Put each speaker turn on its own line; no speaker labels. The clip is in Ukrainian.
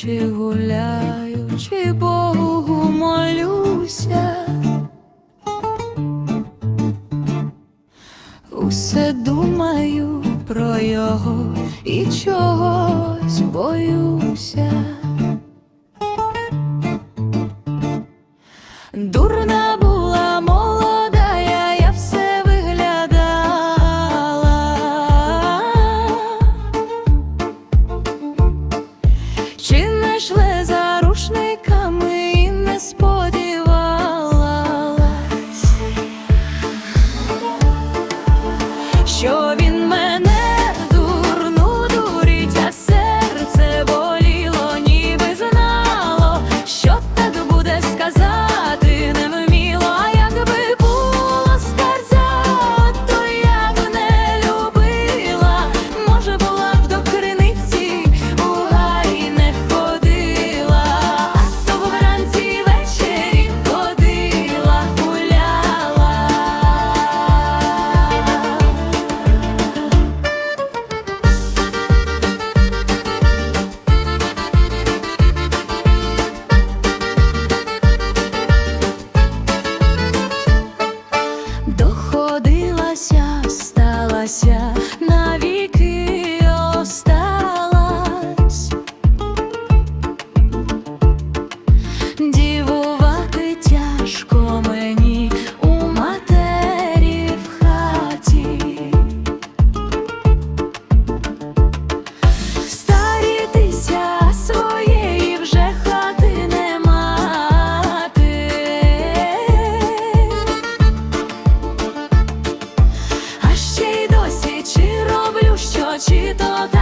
Чи гуляю, чи Богу молюся, усе думаю про його і чогось боюся. прийшли. чи то так.